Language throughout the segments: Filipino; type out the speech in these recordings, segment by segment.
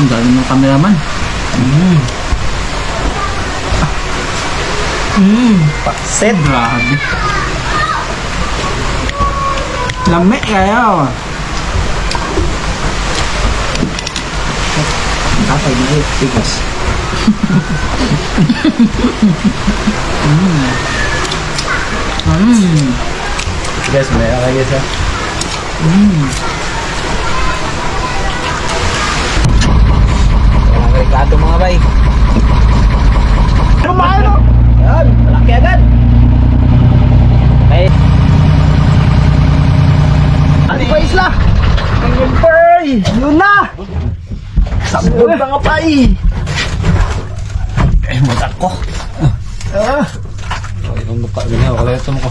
Ang galing ng cameraman. Pakset. Grabe. Lami kayo. Tatay na eh. Tigas. Mm. Guys, may akay guys ha. Reklado mga bay. Kumain o! Yan, malaki agad. Ay. Ano pa isla? Ang bay! Yun na! Sabon na nga pay! Eh, matak ko. Ah. Ang mukha niya, wala ito mo ko.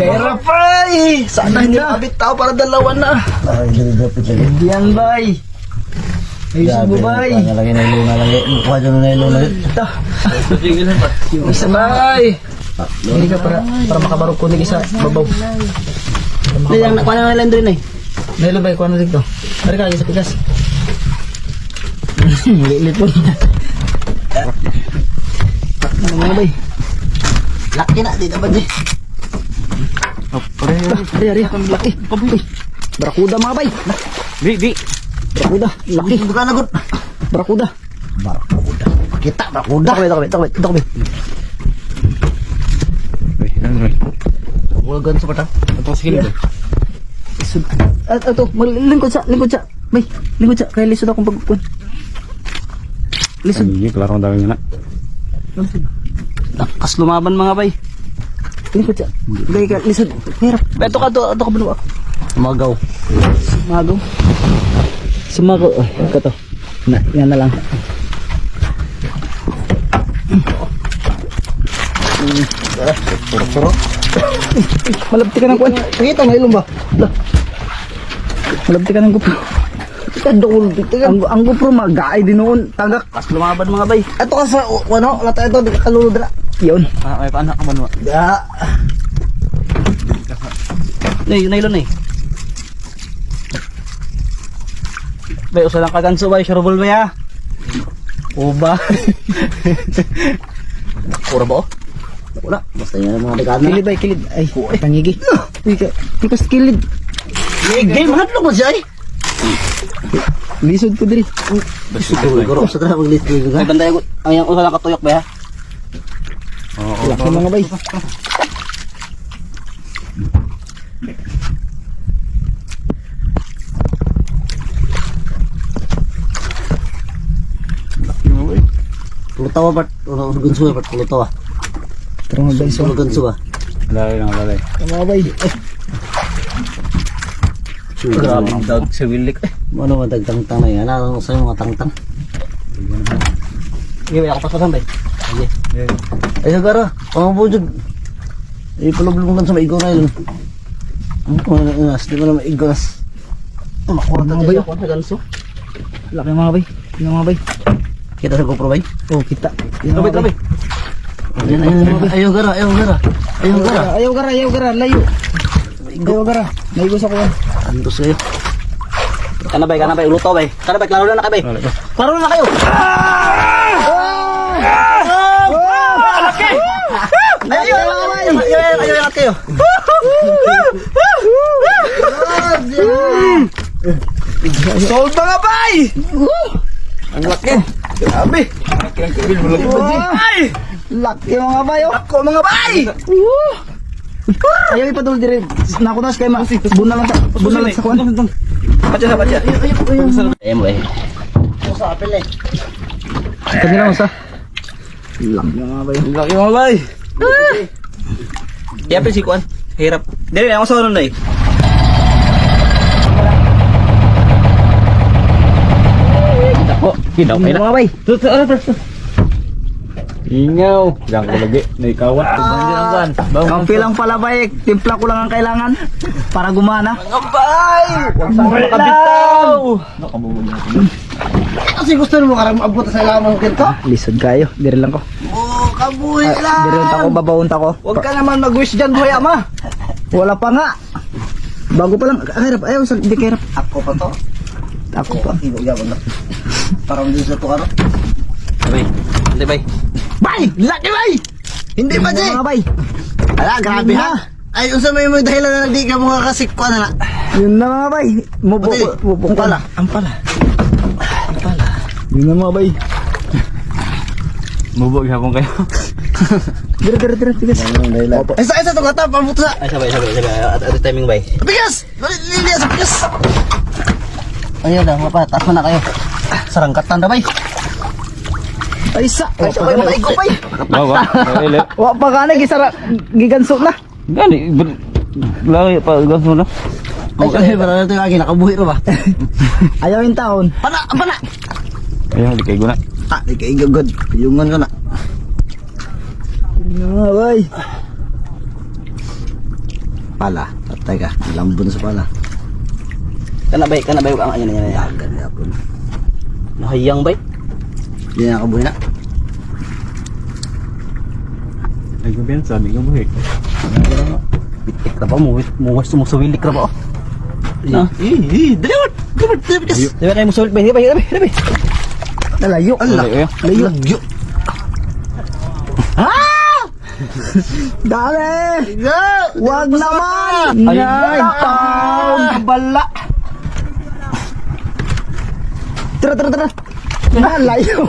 Pera bay! Sana hindi mabit tao para dalawa na. Ay, lagi. Hindi yan bay. Ayusin mo bay. Nalagay na ilong nalagay. Mukha dyan na ilong nalagay. Ito. Yung isa bay. Hindi ka para para makabarog ko isa babaw. Lang na kuha na lang rin eh. Dahil bay kuha na dito. Pare ka sa pikas. Lilit po. Ano mga bay? Laki na, di na ba di? Ari, ari, ari, laki. Barakuda mga bay. Di, di. Barakuda, laki. Buka nagot. Barakuda. Barakuda. Kita, barakuda. Kami. Uy, ano, uy. Wagan sa patang. Ito sa kilid. At ito, lingkod sa, lingkod sa. Bay, lingkod sa. Kaya lisod akong pagpuan. Lisod. Hindi, klaro ang dami nga na. Lakas lumaban mga bay. Lingkod sa. Bay ka, lisod. Hirap. Ito ka, ito, ito ka ba Magaw. Sumago. Sumago. Oh, ito to. Na, yan na lang. Malabti ka ng kuwan. Pakita mo ilong ba? Malabti ka ng GoPro. Ika doon. Ang, ang GoPro mag-aay din noon. Tagak. Kas lumaban mga bay. Ito ka sa, ano, lata ito, di ka kalulod na. Yun. Ah, may paano ka man Ya. Nay, nylon eh. Bay, usa lang kaganso bay, sharable bay ha. Uba. Puro ba, oh? Wala. Basta yan ang mga dekada na. Kilid bay, kilid. Ay, pangigi. Uy, ka. Tikas kilid. Game, hanap mo siya, eh. Lisod ko diri. Siguro, sa tara, mag-list ko Ay, banday ko. Ang yung usa lang katuyok bay ha. Laki mga bay. Pulutawa ba? Ano, gunso ba? Pulutawa. Tara mga bay. So, Pulugan ba? Lalay lang, lalay. mga bay. Ay, Grabe ang dog sa wilik. Ano man tagtang-tang na yan? Ano sa mga tang-tang? Bay, ako pasasan bay. Ay, sagara. Pamabudjog. Ay, palablungan sa maigo na yun. Ano ko na inas? Di mo na Mga bay, tayo. ako sa ganso. Laki mga bay. Yung mga bay. Kita sa GoPro bay. Oh, kita. Trabay, trabay. Ayan, ayan, ayan. Ayaw gara, ayaw gara. Ayaw gara. Ayaw gara, ayaw gara, layo. Ayaw gara. Naigo sa kuwan. Antos kayo. Kana bay, kana bay, uluto bay. Kana bay, klaro na na kay bay. Klaro na kayo. Ayaw, ayaw, ayaw, ayaw, kayo. Sold mga bay! Ang laki. Grabe! Ay! Laki mga bay, oh! Ako mga bay! Ayaw ipadul dire. Nakunas kay ma. Buna lang sa buna lang sa kuan. Pacha sa pacha. Ayaw mo eh. Kanila mo sa. Laki mga bay. Laki mga bay. Pa si kuan. Hirap. Dire ako sa ano na eh. Ako, kinaw kayo na. Bay. Ingaw. Diyan ko lagi. Naikawat. Tuban Ang pilang pala bay, timpla ko lang ang kailangan para gumana. Mga bay! Huwag sa makabitaw! Kasi gusto mo karang maabot sa lamang kento? Lisod kayo, dire lang ko. Oh, kabuhi Ah, lang ko, babawon ta ko. Huwag ka naman mag-wish dyan, boy ama. Wala pa nga. Bago pa lang, kahirap, ayaw sa di kahirap. Ako pa to. Ako pa. Gabon na. Parang din sa tukaro. Bay. Hindi bay. Bay! Laki bay! Hindi ba, Jay? Mga bay. Ala, grabe ha. Ay, unsa may mo dahilan na hindi ka mo kakasikwa na na. Yun na mga bay. Mubo, mubo ang pala. Ang pala. Ang pala. Yun na mga bay. Mubog hapon kayo. Dira, dira, dira. Tigas. Ay, sa isa to kata, pamuto sa. Ay, sabay, sabay, sabay. At at timing bay. Bigas! Lili sa bigas! Ayun na, mga pa, taas na kayo. Sarangkatan na bay. Ay, sa. Ay, sabay mo maigo bay. Wow, wow. Ele. Wa pa ka na, gisara, giganso na. Gani, lagi pa gas mo na. Ay, ay, para natin lagi, nakabuhi ro ba? Ayaw yung taon. Pana, pana! Ayun, di kayo guna. Ah, di ka igagod. Piyungan ka na. Na mga bay. Pala, patay ka. Lambon sa pala. Kana bay, kana bay. Ang ano yan, yan. Yagan niya po. Nahayang bay. Hindi na nakabuhi na. Ay, gabihan sa aming gabuhi. Bitik na ba? Muwis, sumusuwilik na ba? oh? Eh, eh, mo, bigas! Di ba kayo musuwilik bay? Di ba, di ba, di ba? Nalayo. Ala, Layo. Lagyo. Dali! Wag naman! Ay, taon! Bala! Tara, tara, tara! Ah, layo!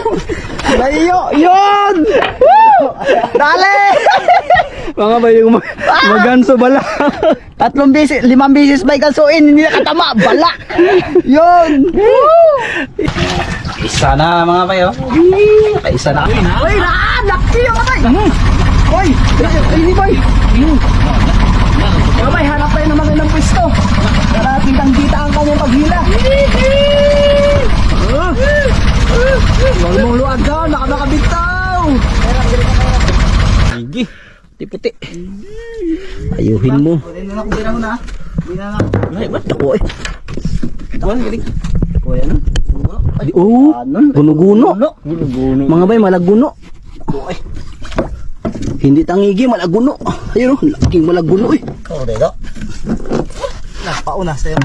Layo! Yun! Woo! Dali! Mga ba yung mag maganso bala? Tatlong bisis, limang bisis ba gansuin, hindi nakatama, bala! Yun! Isa na mga bayo. Isa na. Uy, na! Laki yung kamay! Uy! Hindi boy! Mga bay, hanap tayo ng mga ilang pwesto. Para kitang kita ang kanyang paghila. Huwag mong luwag daw, baka makabitaw. Sige. Puti-puti. Ayuhin mo. Ay, ba't ako eh? Kuya na. Ay, oh, guno-guno. Mga bay, malaguno. Hindi tangigi, malaguno. Ayun, oh, laking malaguno eh. Oo, dito. Pauna sa'yo.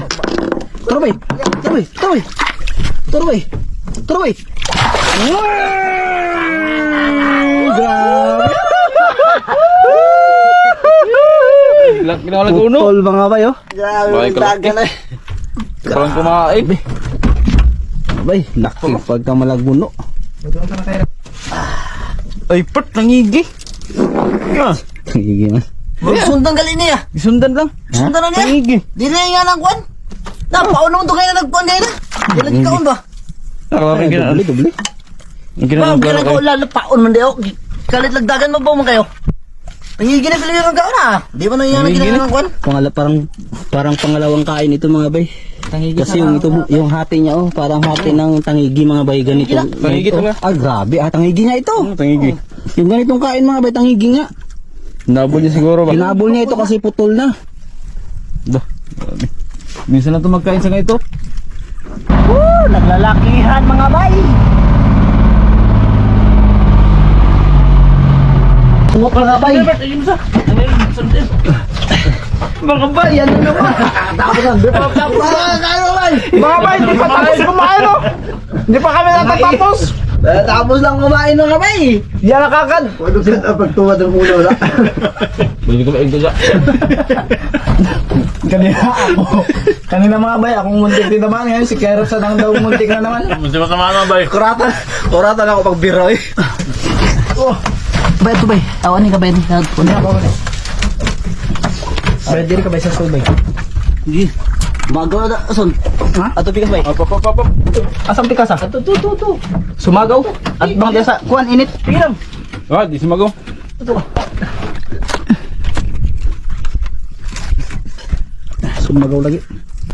Tara bay, tara bay, tara bay. Tara bay, tara bay. Grabe. Lak ginawa lang uno. Putol mga bay, oh. Grabe, dagan na eh. Parang kumain. Bay, laki pagka malaguno. Ay, pat, nangigi. Ah, Tangigi na. Sundan gali niya. isundan lang. Sundan na niya. Nangigi. Di na nga ng kwan. Na, paano mo kaya nagkwan niya na? Di na kaon ba? Nakakaroon gina. Dubli, dubli. Ang Ma'am, ginagawa di na ko ko paon man diyo. Kalit lagdagan mo ba mo kayo? Nangigin na pala yung kaon ah. Di ba nang yung Nangigin ginagawa ng kwan? Pangala, parang parang pangalawang kain ito mga bay. Kasi yung ito yung hati niya oh, parang hati ng tangigi mga bay ganito. Tangigi ganito. to nga. Ah, grabe, ah tangigi niya ito. Ano, tangigi. Yung ganitong kain mga bay tangigi nga. Nabol niya siguro ba? Hinabol niya ito kasi putol na. Grabe. Minsan lang ito magkain sa ganito. Woo, naglalakihan mga bay. Sumok mga bay. Mga bay, yan na naman. Tapos ang Mga bay, hindi pa tapos kumain no? Hindi pa kami natatapos. Tapos lang kumain mga bay. Yan nakakad. Ano ka pagtuwad ng ulo na? Hindi ko maigda siya. Kanina ako. Kanina mga bay, akong muntik din naman. Ngayon si Kerot sa nang daw muntik na naman. Sama na ba? Kuratan. Kuratan ako pag biro eh. Bay, ito bay. Tawanin ka bay. Kunin ako. Ready ka ba sa school bay? Hindi. Magaw na ason. Ha? Ato pikas bay. Op, op, op, op. Asang pikas ah? Ato, to, to, to. Sumagaw. At bang dyan sa kuan init. Pilang. Ah, di sumago. Sumagaw lagi.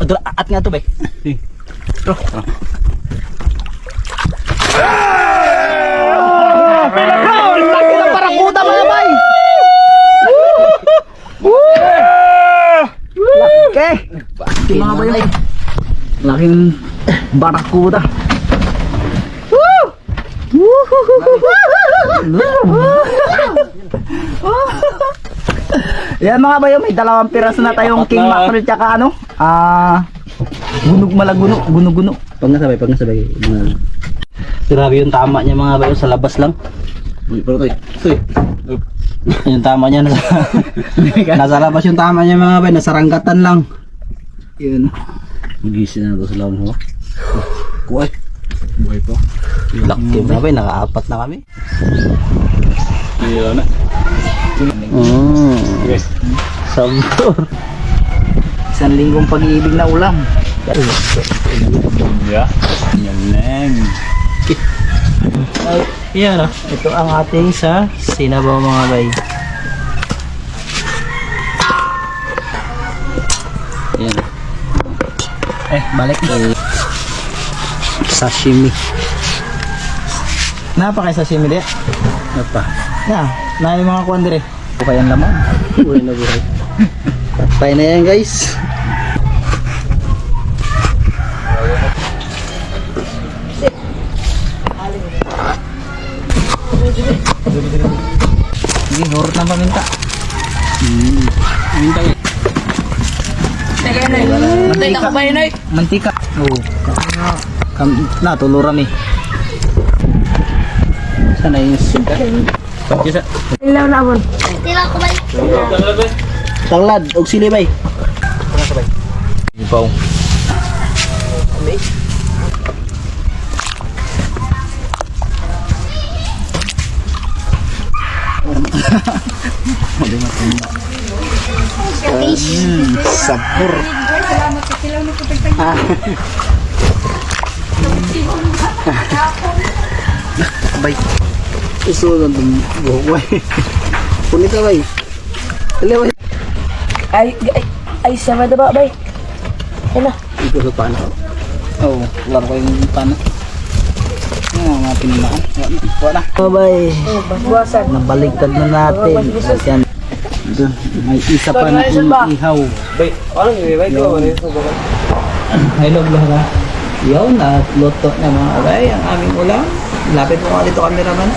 Ato, at nga to bay. Si. Laki ng parakuta mga bay. Laki. Laki mga bay. Laking barakuda. Yan mga bayo, may dalawang piraso na tayong king mackerel tsaka ano, ah, gunog malaguno, guno-guno. Pag nasabay, pag nasabay. Mga... Grabe yung tama niya mga bayo sa labas lang. Uy, pero tayo. Uy. yung tama niya nasa, nasa labas yung tama niya mga bayo, nasa ranggatan lang. Yun. Magising na ito sa lawan mo. Kuhay. Buhay pa. Laki mga bayo, nakaapat na kami. Hindi na. Mm. Okay. Sabor. Isang linggong pag-ibig na ulam. Yeah. Yan. Ay, yan. Ito ang ating sa sinabaw mga bay. Balik. Eh, sashimi. Napa kay sashimi di? Napa? Na, na yung mga kuwan dire. Bukay ang laman. Buhay na buhay. Patay na yan guys. Sige, hurot ng paminta. Hmm. Paminta yun. Mantika. Mantika. Oo. Kam na tuluran eh. Sana yung sugar. Kisa. Ilaw na abon. Tanglad, og sili bay. Ipaw. Mm, sabor. Ah. bay. Isulod ng buhok bay. Punit ka bay. Dali bay. Ay, ay, ay, sama na ba, bay? Yan na. Ito sa paano. Oo, oh, laro ko yung paano. Yung mga pinamaan. Wala. Oh, bay. Oh, baswasan. Nabaliktad na natin. At yan. Ito, may isa pa na ihaw. Bay, ano yung bay ko? Ano Hello vlog ha. Yun, luto na mga abay ang aming ulam. Lapit mo ka dito cameraman.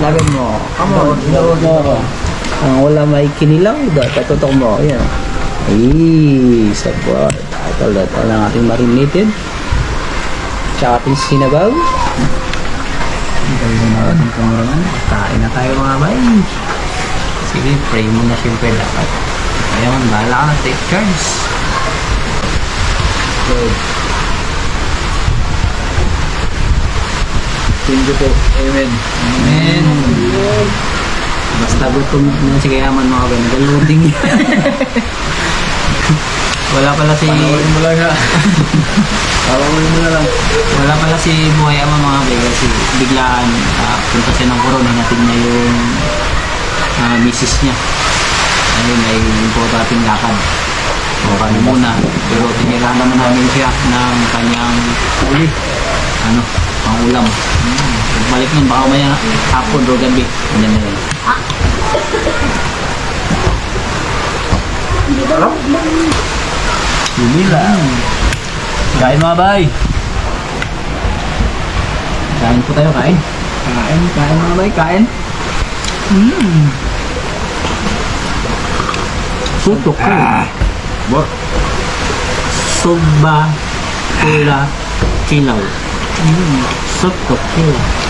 Lapit mo. Come on, load mo. Ang ulam ay kinilaw. Katutok mo. Yan. Ay, sabot. Ito lahat ang ating marinated. Tsaka ating sinabaw. Ang galing na ating cameraman. Kain na tayo mga abay. Sige, pray mo na siyempre dapat. Ayun, bahala ka na. Take charge. Lord. Thank you po. Amen. Amen. Basta gutom na si Kayaman mga ba, nag-loading. Wala pala si... mo lang ha. Tawagin mo na lang. Wala pala si Buhay Ama mga bay kasi biglaan ah, punta siya ng koron, hinatin niya yung ah, misis niya. Ayun ay importanteng lakad. O kami muna. Pero tinirahan naman namin siya ng kanyang uli. Ano, pang ulam. Hmm. Balik nun, baka maya hapon o gabi. Ganyan na yun. Lumila. Kain mga bay. Kain po tayo, kain. Kain, kain mga bay, kain. Mm. Sutok ko. Bor. Sugba, pula, kilaw. Mm. Sutok ko.